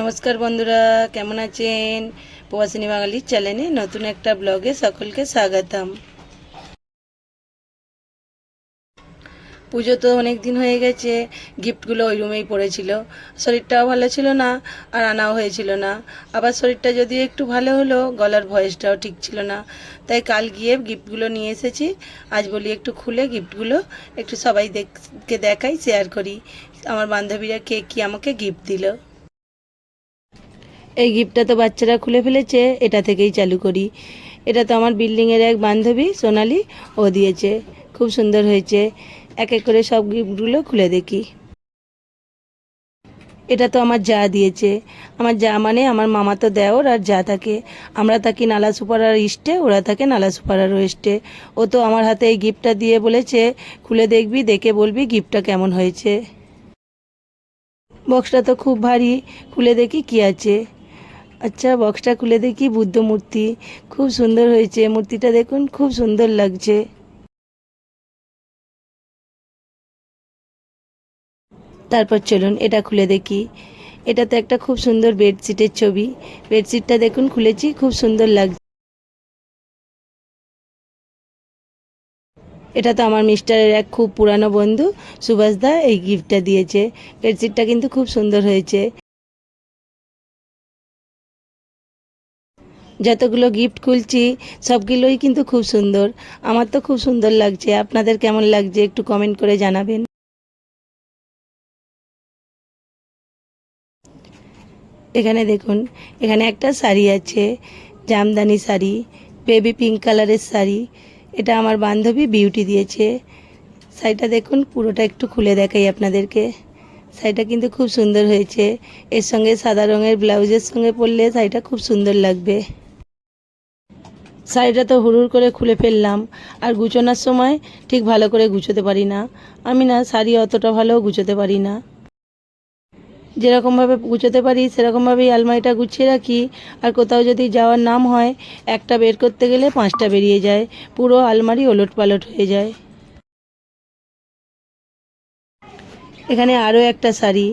নমস্কার বন্ধুরা, কেমন আছেন? প্রবাসিনী বাঙালির চ্যানেলে নতুন একটা ব্লগে সকলকে স্বাগতম। পুজো তো অনেক দিন হয়ে গেছে, গিফটগুলো ওই রুমেই পড়েছিল। শরীরটাও ভালো ছিল না, আর আনাও হয়েছিল না। আবার শরীরটা যদি একটু ভালো হলো, গলার ভয়েসটাও ঠিক ছিল না। তাই কাল গিয়ে গিফটগুলো নিয়ে এসেছি। আজ বলি একটু খুলে গিফটগুলো, একটু সবাই দেখকে দেখাই শেয়ার করি। আমার বান্ধবীরা কে কি আমাকে গিফট দিল। এই গিফটটা তো বাচ্চারা খুলে ফেলেছে, এটা থেকেই চালু করি। এটা তো আমার বিল্ডিংয়ের এক বান্ধবী সোনালি, ও দিয়েছে। খুব সুন্দর হয়েছে। এক এক করে সব গিফটগুলো খুলে দেখি। এটা তো আমার যা দিয়েছে। আমার যা মানে আমার মামা তো দেওর আর যা থাকে। আমরা থাকি নালা সুপারার ইস্টে ওরা থাকে নালা সুপারার ওয়েস্টে ও তো আমার হাতে এই গিফটটা দিয়ে বলেছে, খুলে দেখবি, দেখে বলবি গিফটটা কেমন হয়েছে। বক্সটা তো খুব ভারী, খুলে দেখি কি আছে। আচ্ছা বক্সটা খুলে দেখি, বুদ্ধ মূর্তি। খুব সুন্দর হয়েছে, মূর্তিটা দেখুন, খুব সুন্দর লাগছে। তারপর চলুন, এটা খুলে দেখি। এটা তো একটা খুব সুন্দর বেডশিটের ছবি। বেডশিটটা দেখুন, খুলেছি, খুব সুন্দর লাগছে। এটা তো আমার মিস্টারের এক খুব পুরানো বন্ধু, সুভাষ দা, এই গিফটটা দিয়েছে। বেডশিটটা কিন্তু খুব সুন্দর হয়েছে। যতগুলো গিফট খুলছি, সবগুলোই কিন্তু খুব সুন্দর। আমার তো খুব সুন্দর লাগছে। আপনাদের কেমন লাগছে একটু কমেন্ট করে জানাবেন। এখানে দেখুন, এখানে একটা শাড়ি আছে, জামদানি শাড়ি বেবি পিঙ্ক কালারের শাড়ি। এটা আমার বান্ধবী বিউটি দিয়েছে। শাড়িটা দেখুন, পুরোটা একটু খুলে দেখাই আপনাদেরকে। শাড়িটা কিন্তু খুব সুন্দর হয়েছে। এর সঙ্গে সাদা রঙের ব্লাউজের সঙ্গে পরলে শাড়িটা খুব সুন্দর লাগবে। শাড়িটা তো হুড়ুর করে খুলে ফেললাম, আর গুছোনার সময় ঠিক ভালো করে গুছোতে পারি না। আমি না শাড়ি অতটা ভালো গুছোতে পারি না। যেরকমভাবে গুছোতে পারি, সেরকমভাবেই আলমারিটা গুছিয়ে রাখি। আর কোথাও যদি যাওয়ার নাম হয়, একটা বের করতে গেলে পাঁচটা বেরিয়ে যায়। পুরো আলমারি ওলট পালট হয়ে যায়। এখানে আরও একটা শাড়ি।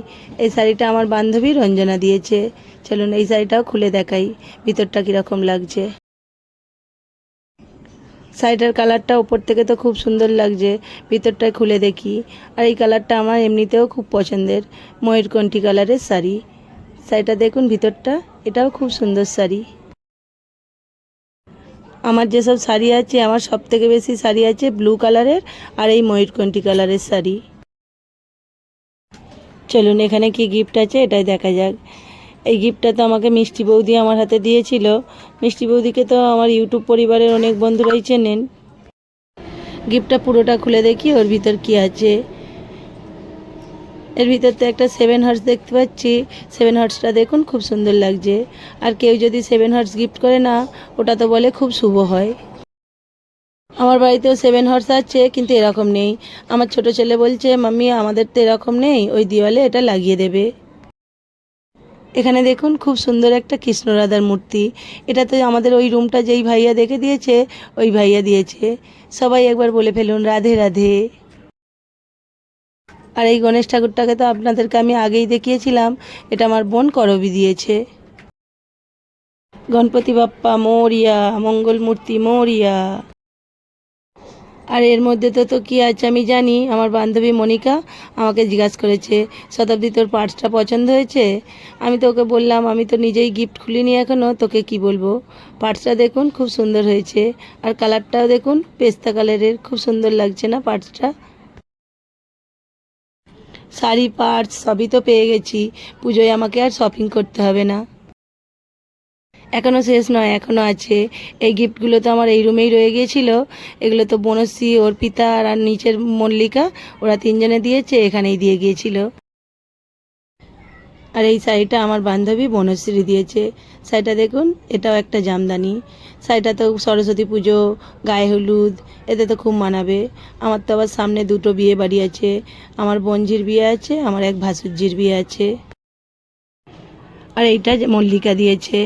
এই শাড়িটা আমার বান্ধবী রঞ্জনা দিয়েছে। চলুন এই শাড়িটাও খুলে দেখাই, ভিতরটা কীরকম লাগছে। শাড়িটার কালারটা ওপর থেকে তো খুব সুন্দর লাগছে, ভিতরটায় খুলে দেখি। আর এই কালারটা আমার এমনিতেও খুব পছন্দের, ময়ূরকণ্ঠী কালারের শাড়ি। শাড়িটা দেখুন ভিতরটা, এটাও খুব সুন্দর শাড়ি। আমার যেসব শাড়ি আছে, আমার সব থেকে বেশি শাড়ি আছে ব্লু কালারের আর এই ময়ূরকণ্ঠী কালারের শাড়ি। চলুন এখানে কি গিফট আছে, এটাই দেখা যাক। এই গিফটটা তো আমাকে মিষ্টি বৌদি আমার হাতে দিয়েছিল। মিষ্টি বৌদিকে তো আমার ইউটিউব পরিবারের অনেক বন্ধুরাই চেনেন। গিফটটা পুরোটা খুলে দেখি, ওর ভিতর কি আছে। এর ভিতর তো একটা সেভেন হার্টস দেখতে পাচ্ছি। সেভেন হার্টসটা দেখুন, খুব সুন্দর লাগছে। আর কেউ যদি সেভেন হার্টস গিফট করে না, ওটা তো বলে খুব শুভ হয়। আমার বাড়িতেও সেভেন হর্স আছে, কিন্তু এরকম নেই। আমার ছোট ছেলে বলছে, মাম্মি, আমাদের তো এরকম নেই। ওই দিওয়ালে এটা লাগিয়ে দেবে। এখানে দেখুন, খুব সুন্দর একটা কৃষ্ণ রাধার মূর্তি। এটা তো আমাদের ওই রুমটা যেই ভাইয়া দেখে দিয়েছে, ওই ভাইয়া দিয়েছে। সবাই একবার বলে ফেলুন, রাধে রাধে। আর এই গণেশ ঠাকুরটাকে তো আপনাদেরকে আমি আগেই দেখিয়েছিলাম, এটা আমার বোন করবি দিয়েছে। গণপতি বাপ্পা, মৌরিয়া, মঙ্গল মূর্তি, মৌরিয়া। আর এর মধ্যে তো তো কী আছে আমি জানি। আমার বান্ধবী মনিকা আমাকে জিজ্ঞাসা করেছে, শতাব্দী, তোর পার্টসটা পছন্দ হয়েছে? আমি তো ওকে বললাম, আমি তো নিজেই গিফট খুলিনি এখনও তোকে কি বলব? পার্টসটা দেখুন, খুব সুন্দর হয়েছে। আর কালারটাও দেখুন, পেস্তা কালারের খুব সুন্দর লাগছে না পার্টসটা শাড়ি পার্টস সবই তো পেয়ে গেছি। পুজোয় আমাকে আর শপিং করতে হবে না। এখনও শেষ নয় এখনও আছে। এই গিফটগুলো তো আমার এই রুমেই রয়ে গিয়েছিল। এগুলো তো বনশ্রী অর্পিতা আর আর নিচের মল্লিকা, ওরা তিনজনে দিয়েছে, এখানেই দিয়ে গিয়েছিল। আর এই শাড়িটা আমার বান্ধবী বনশ্রী দিয়েছে। শাড়িটা দেখুন, এটাও একটা জামদানি। শাড়িটা তো সরস্বতী পুজো, গায়ে হলুদ, এতে তো খুব মানাবে। আমার তো আবার সামনে দুটো বিয়ে বাড়ি আছে। আমার বোনঝির বিয়ে আছে, আমার এক ভাসুরজির বিয়ে আছে। আর এইটা মল্লিকা দিয়েছে।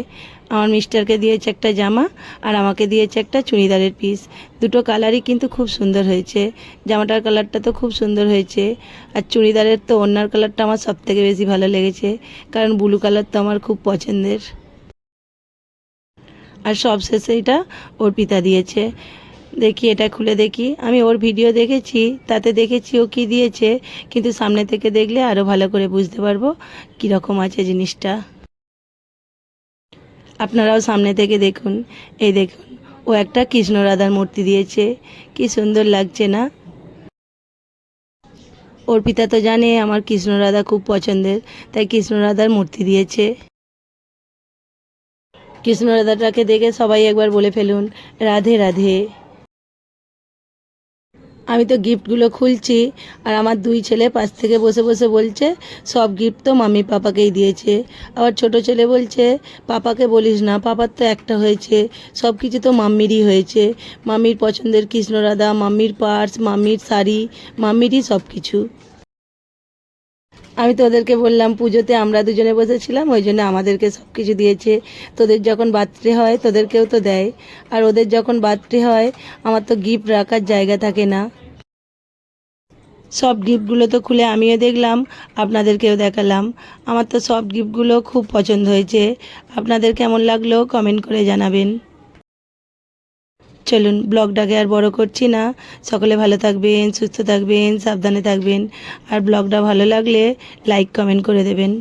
আমার মিস্টারকে দিয়েছে একটা জামা আর আমাকে দিয়েছে একটা চুড়িদারের পিস দুটো কালারই কিন্তু খুব সুন্দর হয়েছে। জামাটার কালারটা তো খুব সুন্দর হয়েছে। আর চুড়িদারের তো অন্যার কালারটা আমার সব থেকে বেশি ভালো লেগেছে, কারণ ব্লু কালার তো আমার খুব পছন্দের। আর সবশেষে এটা অর্পিতা দিয়েছে। দেখি, এটা খুলে দেখি। আমি ওর ভিডিও দেখেছি, তাতে দেখেছি ও কি দিয়েছে, কিন্তু সামনে থেকে দেখলে আরও ভালো করে বুঝতে পারব কীরকম আছে জিনিসটা। আপনারাও সামনে থেকে দেখুন। এই দেখুন, ও একটা কৃষ্ণ রাধার মূর্তি দিয়েছে। কি সুন্দর লাগছে না? ওর পিতা তো জানে আমার কৃষ্ণ রাধা খুব পছন্দের, তাই কৃষ্ণ রাধার মূর্তি দিয়েছে। কৃষ্ণ রাধাটাকে দেখে সবাই একবার বলে ফেলুন, রাধে রাধে। আমি তো গিফটগুলো খুলছি, আর আমার দুই ছেলে পাশ থেকে বসে বসে বলছে, সব গিফট তো মাম্মি পাপাকেই দিয়েছে। আবার ছোট ছেলে বলছে, পাপাকে বলিস না, পাপার তো একটা হয়েছে, সব কিছু তো মাম্মিরই হয়েছে। মাম্মির পছন্দের কৃষ্ণরাধা, মাম্মির পার্স, মাম্মির শাড়ি, মাম্মিরই সব কিছু। আমি তো ওদেরকে বললাম, পুজোতে আমরা দুজনে বসেছিলাম, ওই জন্য আমাদেরকে সব কিছু দিয়েছে। তোদের যখন বার্থডে হয়, তোদেরকেও তো দেয়। আর ওদের যখন বার্থডে হয়, আমার তো গিফট রাখার জায়গা থাকে না। সব গিফটগুলো তো খুলে আমিও দেখলাম, আপনাদেরকেও দেখালাম। আমার তো সব গিফটগুলো খুব পছন্দ হয়েছে। আপনাদের কেমন লাগল কমেন্ট করে জানাবেন। চলুন, ব্লগটাকে আর বড় করছি না। সকলে ভালো থাকবেন, সুস্থ থাকবেন, সাবধানে থাকবেন। আর ব্লগটা ভালো লাগলে লাইক, কমেন্ট করে দেবেন।